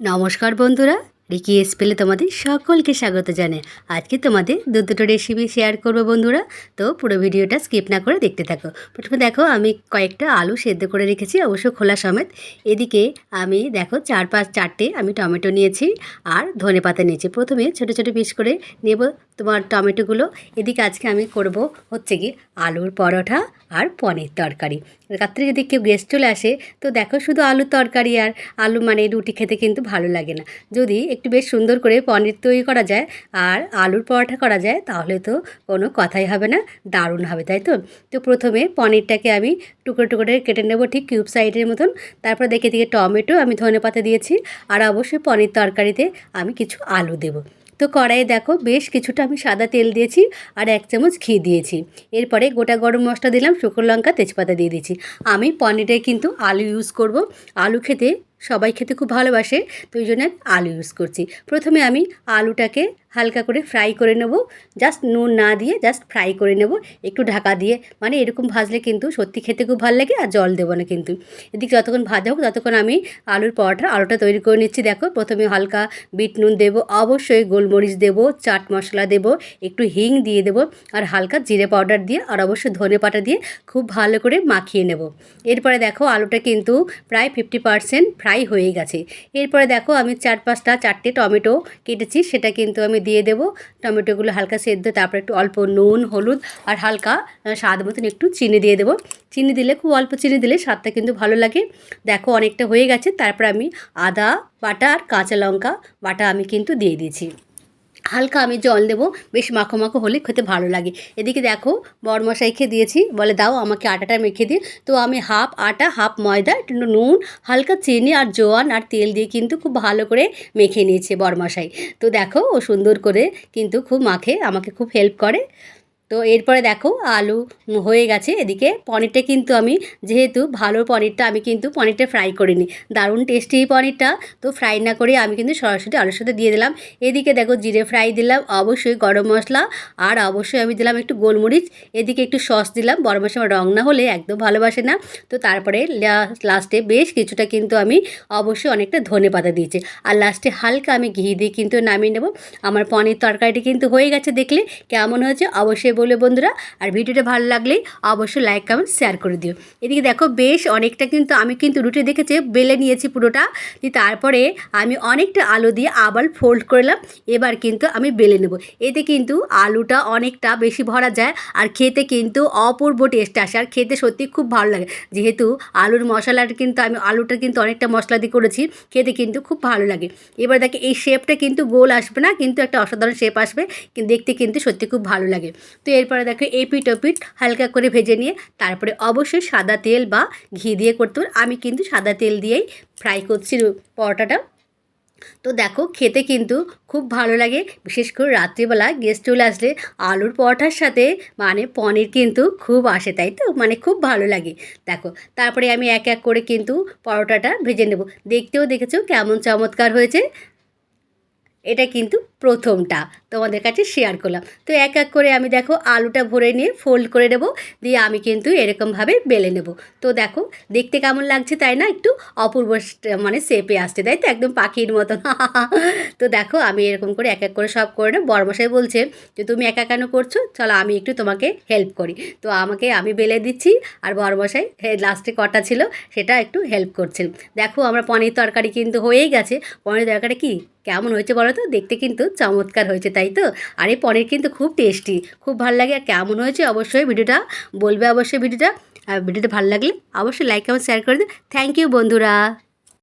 নমস্কার বন্ধুরা রিকি স্পেলে তোমাদের সকলকে স্বাগত জানাই। আজকে তোমাদের দু দুটো রেসিপি শেয়ার করব বন্ধুরা। তো পুরো ভিডিওটা স্কিপ না করে দেখতে থাকো। প্রথমে দেখো, আমি কয়েকটা আলু সেদ্ধ করে রেখেছি, অবশ্য খোলা সমেত। এদিকে আমি দেখো, চার পাঁচ, চারটে আমি টমেটো নিয়েছি আর ধনে পাতা নিয়েছি। প্রথমে ছোটো ছোটো পিস করে নেব তোমার টমেটোগুলো এদিকে আজকে আমি করব হচ্ছে কি আলুর পরোটা আর পনির তরকারি। রাত্রে যদি কেউ গেস্ট চলে আসে, তো দেখো শুধু আলুর তরকারি আর আলু মানে রুটি খেতে কিন্তু ভালো লাগে না। যদি একটু বেশ সুন্দর করে পনির তৈরি করা যায় আর আলুর পরোটা করা যায়, তাহলে তো কোনো কথাই হবে না, দারুণ হবে, তাই তো? তো প্রথমে পনিরটাকে আমি টুকরো টুকরো কেটে নেব ঠিক কিউব সাইডের মতন। তারপর দেখে দিকে টমেটো আমি ধনে পাতা দিয়েছি আর অবশ্যই পনির তরকারিতে আমি কিছু আলু দেবো। তো কড়াইয়ে দেখো বেশ কিছুটা আমি সাদা তেল দিয়েছি আর এক চামচ ঘি দিয়েছি। এরপরে গোটা গরম মশলা দিলাম, শুকনো লঙ্কা, তেজপাতা দিয়ে দিয়েছি। আমি পনিরে কিন্তু আলু ইউজ করব। আলু খেতে সবাই খেতে খুব ভালোবাসে, তো ওই জন্য আলু ইউজ করছি। প্রথমে আমি আলুটাকে হালকা করে ফ্রাই করে নেব জাস্ট নুন না দিয়ে জাস্ট ফ্রাই করে নেব, একটু ঢাকা দিয়ে। মানে এরকম ভাজলে কিন্তু সত্যি খেতে খুব ভালো লাগে আর জল দেবো না কিন্তু। এদিকে যতক্ষণ ভাজা হোক ততক্ষণ আমি আলুর পরোটা, আলুটা তৈরি করে নিচ্ছি। দেখো, প্রথমে হালকা বিট নুন দেবো, অবশ্যই গোলমরিচ দেবো, চাট মশলা দেবো, একটু হিং দিয়ে দেবো আর হালকা জিরে পাউডার দিয়ে আর অবশ্যই ধনে পাটা দিয়ে খুব ভালো করে মাখিয়ে নেব। এরপরে দেখো আলুটা কিন্তু প্রায় ফিফটি পারসেন্ট ফ্রাই হয়ে গেছে। এরপরে দেখো আমি চার পাঁচটা, চারটে টমেটো কেটেছি, সেটা কিন্তু আমি দিয়ে দেবো। টমেটোগুলো হালকা সেদ্ধ, তারপর একটু অল্প নুন, হলুদ আর হালকা স্বাদ মতন একটু চিনি দিয়ে দেবো। চিনি দিলে, খুব অল্প চিনি দিলে স্বাদটা কিন্তু ভালো লাগে। দেখো অনেকটা হয়ে গেছে, তারপর আমি আদা বাটা আর কাঁচা লঙ্কা বাটা আমি কিন্তু দিয়ে দিয়েছি। হালকা আমি জল দেবো, বেশ মাখো মাখো হলে খেতে ভালো লাগে। এদিকে দেখো বরমশাইকে দিয়েছি, বলে দাও আমাকে আটাটা মেখে দিয়ে তো আমি হাফ আটা, হাফ ময়দা, একটু নুন, হালকা চিনি আর জোয়ান আর তেল দিয়ে কিন্তু খুব ভালো করে মেখে নিয়েছে বরমশাই। তো দেখো, ও সুন্দর করে কিন্তু খুব মাখে, আমাকে খুব হেল্প করে। তো এরপরে দেখো আলু হয়ে গেছে, এদিকে পনিরটা কিন্তু আমি যেহেতু ভালো পনিরটা আমি কিন্তু পনিরটা ফ্রাই করিনি, দারুণ টেস্টি এই পনিরটা, তো ফ্রাই না করে আমি কিন্তু সরাসরি আলুর সাথে দিয়ে দিলাম, এদিকে দেখো জিরে ফ্রাই দিলাম, অবশ্যই গরম মশলা, আর অবশ্যই আমি দিলাম একটু গোলমরিচ, এদিকে একটু সস দিলাম, বড় মশলা রং না হলে একদম ভালোবাসে না, তো তারপরে লাস্টে বেশ কিছুটা কিন্তু আমি অবশ্যই অনেকটা ধনে পাতা দিয়েছি, আর লাস্টে হালকা আমি ঘি দিয়ে কিন্তু নামিয়ে নেব, আমার পনির তরকারিটি কিন্তু হয়ে গেছে দেখলে, কেমন হয়েছে অবশ্যই বলে বন্ধুরা। আর ভিডিওটা ভালো লাগলে অবশ্যই লাইক কমেন্ট শেয়ার করে দিও। এদিকে দেখো, বেশ অনেকটা কিন্তু আমি কিন্তু রুটি দেখেছি, বেলে নিয়েছি পুরোটা। দিয়ে তারপরে আমি অনেকটা আলু দিয়ে আবার ফোল্ড করলাম। এবার কিন্তু আমি বেলে নেব। এতে কিন্তু আলুটা অনেকটা বেশি ভরা যায় আর খেতে কিন্তু অপূর্ব টেস্ট আসে। আর খেতে সত্যি খুব ভালো লাগে। যেহেতু আলুর মশলাটা কিন্তু আমি, আলুটা কিন্তু অনেকটা মশলা দিয়ে করেছি, খেতে কিন্তু খুব ভালো লাগে। এবার দেখে, এই শেপটা কিন্তু গোল আসবে না, কিন্তু একটা অসাধারণ শেপ আসবে। দেখতে কিন্তু সত্যি খুব ভালো লাগে। এরপরে দেখো এপিট ওপিট হালকা করে ভেজে নিয়ে তারপরে অবশ্যই সাদা তেল বা ঘি দিয়ে করতে হবে। আমি কিন্তু সাদা তেল দিয়েই ফ্রাই করছি পরোটাটা। তো দেখো খেতে কিন্তু খুব ভালো লাগে। বিশেষ করে রাত্রিবেলা গেস্ট চলে আসলে আলুর পরোটার সাথে মানে পনির কিন্তু খুব আসে, তাই তো? মানে খুব ভালো লাগে। দেখো তারপরে আমি এক এক করে কিন্তু পরোটাটা ভেজে নেব। দেখতেও দেখেছ কেমন চমৎকার হয়েছে? এটা কিন্তু প্রথমটা তোমাদের কাছে শেয়ার করলাম। তো এক এক করে আমি দেখো আলুটা ভরে নিয়ে ফোল্ড করে নেব, দিয়ে আমি কিন্তু এরকমভাবে বেলে নেব। তো দেখো দেখতে কেমন লাগছে তাই না? একটু অপূর্ব মানে সেপে আসছে, তাই তো? একদম পাখির মতন তো দেখো আমি এরকম করে এক এক করে সব করে নেব। বড়মশাই বলছে যে, তুমি একা কেন করছ? চলো আমি একটু তোমাকে হেল্প করি। তো আমাকে আমি বেলে দিচ্ছি, আর বড়মশাই লাস্টে কটা ছিল সেটা একটু হেল্প করছেন দেখো আমরা পনির তরকারি কিন্তু হয়েই গেছে। পনির তরকারি কি? কেমন হয়েছে বলো তো? দেখতে কিন্তু চমৎকার হয়েছে, তাই তো? আর এই পনির কিন্তু খুব টেস্টি, খুব ভালো লাগে। আর কেমন হয়েছে অবশ্যই ভিডিওটা বলবে অবশ্যই ভিডিওটা। আর ভিডিওটা ভালো লাগলে অবশ্যই লাইক এবং শেয়ার করে দিন থ্যাংক ইউ বন্ধুরা।